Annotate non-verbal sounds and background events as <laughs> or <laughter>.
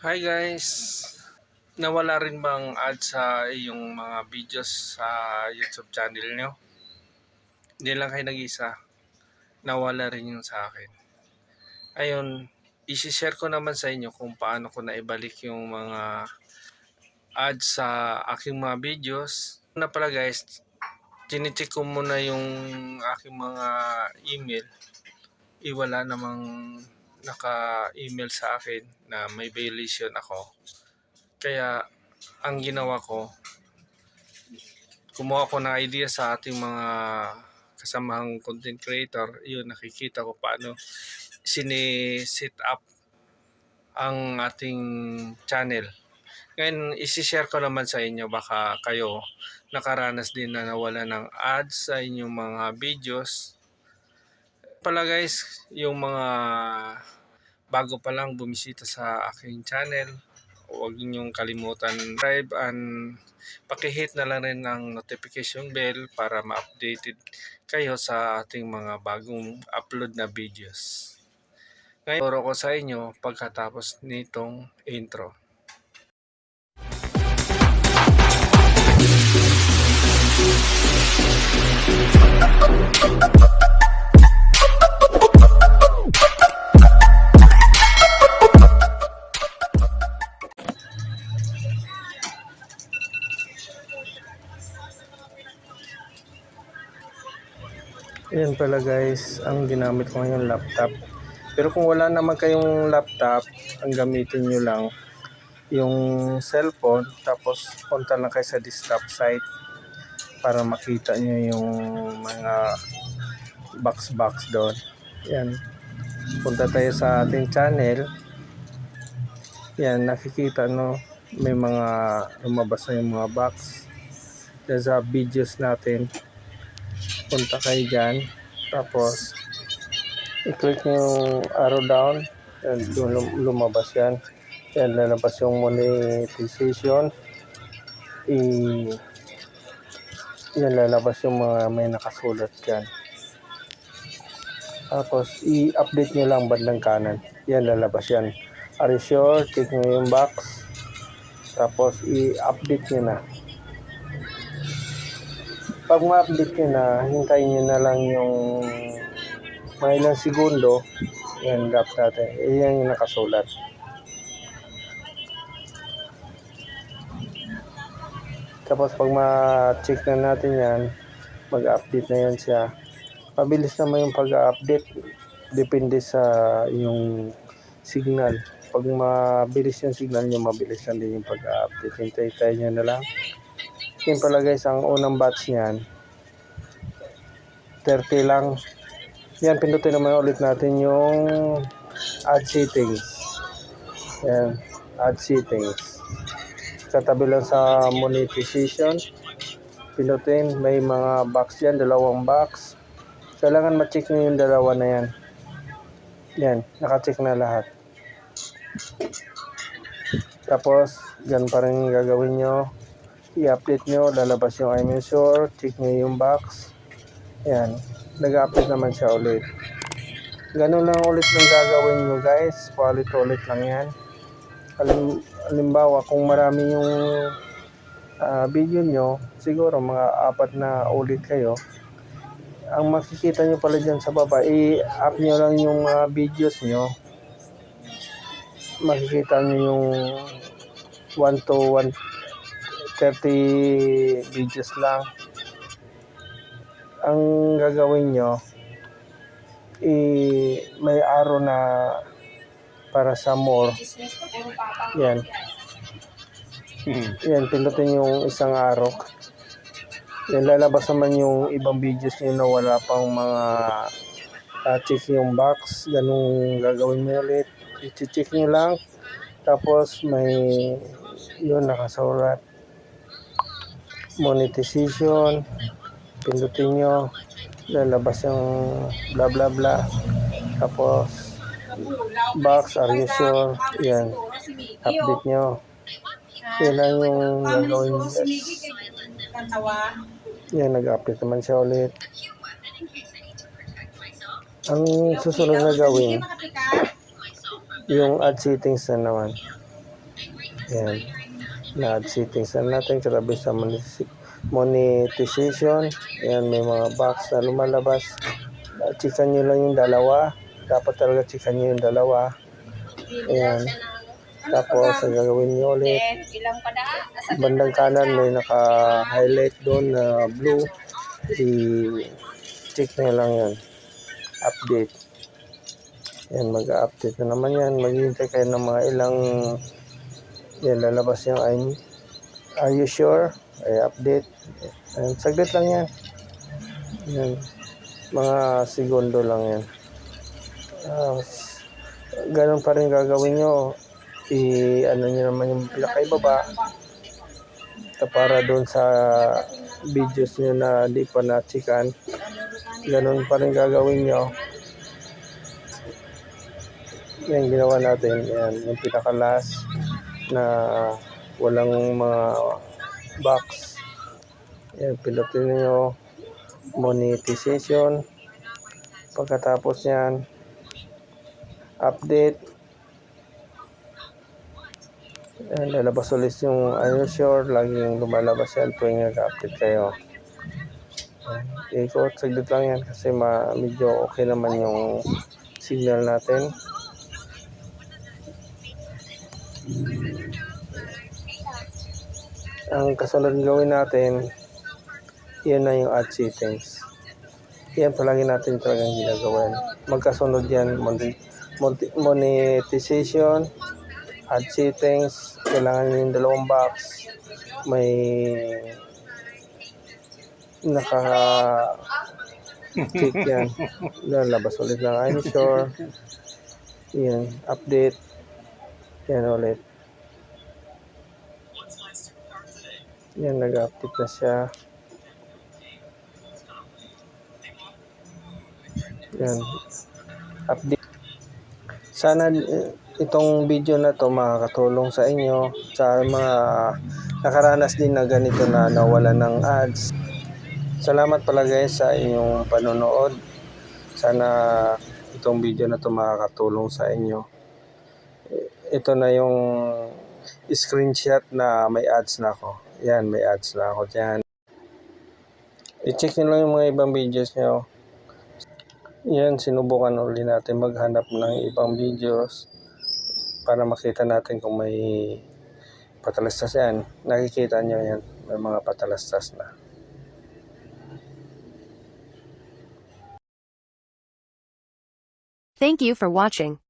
Hi guys! Nawala rin bang ad sa iyong mga videos sa YouTube channel nyo? Hindi lang kayo nag-isa. Nawala rin yung sa akin. Ayun, isi-share ko naman sa inyo kung paano ko naibalik yung mga ads sa aking mga videos. Na pala guys, tinicheck ko muna yung aking mga email. Iwala namang naka-email sa akin na may violation ako. Kaya ang ginawa ko, kumuha ko ng idea sa ating mga kasamahang content creator. Yun, nakikita ko paano sini-set up ang ating channel. Ngayon, isi-share ko naman sa inyo baka kayo nakaranas din na nawala ng ads sa inyong mga videos. Pala guys, yung mga bago pa lang bumisita sa aking channel, huwag ninyong kalimutan subscribe and pakihit na lang rin ng notification bell para ma-updated kayo sa ating mga bagong upload na videos. Ngayon, turo ko sa inyo pagkatapos nitong intro. Ayan pala guys, ang ginamit ko ngayon laptop. Pero kung wala naman kayong laptop, ang gamitin nyo lang yung cellphone, tapos punta lang kayo sa desktop site para makita nyo yung mga box-box doon. Yan. Punta tayo sa ating channel. Yan, nakikita no, may mga lumabas na yung mga box. Yan sa videos natin punta kayo dyan. Tapos i-click nyo yung arrow down lum- lumabas yan. Yan lalabas yung monetization i yan lalabas yung mga may nakasulat dyan. Tapos i-update nyo lang bandang kanan. Yan lalabas yan. Are you sure? Click nyo yung box. Tapos i-update nyo na pag ma-update nyo na, hintayin nyo na lang yung mga ilang segundo, yan gap natin. Eh, yan yung nakasulat. Tapos pag ma-check na natin yan, mag-update na yan siya. Mabilis naman yung pag-update. Depende sa yung signal. Pag mabilis yung signal nyo, mabilis lang din yung pag-update. Hintay-hintay nyo na lang. Yan pala guys, ang unang batch niyan. 30 lang. Yan, pindutin naman ulit natin yung add settings. Yan, add settings. Katabi lang sa monetization. Pindutin, may mga box yan, dalawang box. Kailangan ma-check nyo yung dalawa na yan. Yan, naka-check na lahat. Tapos, yan pa rin gagawin nyo i-update nyo, lalabas yung sure, check nyo yung box. Yan, nag-update naman siya ulit. Ganun lang ulit ng gagawin nyo guys, paulit-ulit lang yan. Halim, halimbawa, kung marami yung ah, video nyo, siguro mga apat na ulit kayo, ang makikita nyo pala dyan sa baba, i-up nyo lang yung mga videos nyo. Makikita nyo yung 1 to 1 30 videos lang. Ang gagawin nyo, i may arrow na para sa more. Yan. Yan, pindutin yung isang arrow. Yan, lalabas naman yung ibang videos nyo na wala pang mga uh, check yung box. Ganun gagawin nyo ulit. I-check nyo lang. Tapos may yun nakasulat monetization pindutin nyo lalabas yung bla bla bla. Tapos box are you sure? Yan. Update nyo. Yan lang yung gagawin yan nag-update naman siya ulit. Ang susunod na gawin yung add settings na naman. Yan. Na-add settings na natin katabi sa monetiz- monetization. Yan, may mga box na lumalabas. Checkan nyo lang yung dalawa. Dapat talaga checkan nyo yung dalawa. Ayan. Tapos, ang gagawin nyo ulit, bandang kanan may naka-highlight doon na blue. I-check nyo lang yan. Update. Yan, mag-update na naman yan. Maghihintay kayo ng mga ilang yan, lalabas yung I'm, are you sure? Ay, update. Yan, saglit lang yan. Yan. Mga segundo lang yan. Ah, ganun pa rin gagawin nyo. I, ano nyo naman yung pinakaibaba na para doon sa videos nyo na di pa na-checkan. Ganun pa rin gagawin nyo. Yan, ginawa natin. Yan, yung pinaka-last na walang mga box. Yan, pilotin nyo monetization. Pagkatapos yan, update. Yan, lalabas ulit yung ano sure, laging lumalabas yan tuwing nag-update kayo. Yan, Ikot, saglit lang yan kasi ma, medyo okay naman yung signal natin. Ang kasunod gawin natin, yan na yung add settings. Yan palagi natin talagang ginagawa. Magkasunod yan, mon- mon- monetization, add settings, kailangan yung dalawang box, may naka check yan. <laughs> Lalabas ulit ng I'm sure. Yan, update. Yan ulit. Yan, nag-update na siya. Yan. Update. Sana eh, itong video na to makakatulong sa inyo sa mga nakaranas din na ganito na nawala ng ads. Salamat pala guys sa inyong panonood. Sana itong video na to makakatulong sa inyo. Ito na yung screenshot na may ads na ako. Yan, may ads na ako dyan. I-check nyo lang yung mga ibang videos nyo. Yan, sinubukan ulit natin maghanap ng ibang videos para makita natin kung may patalastas yan. Nakikita nyo yan, may mga patalastas na. Thank you for watching.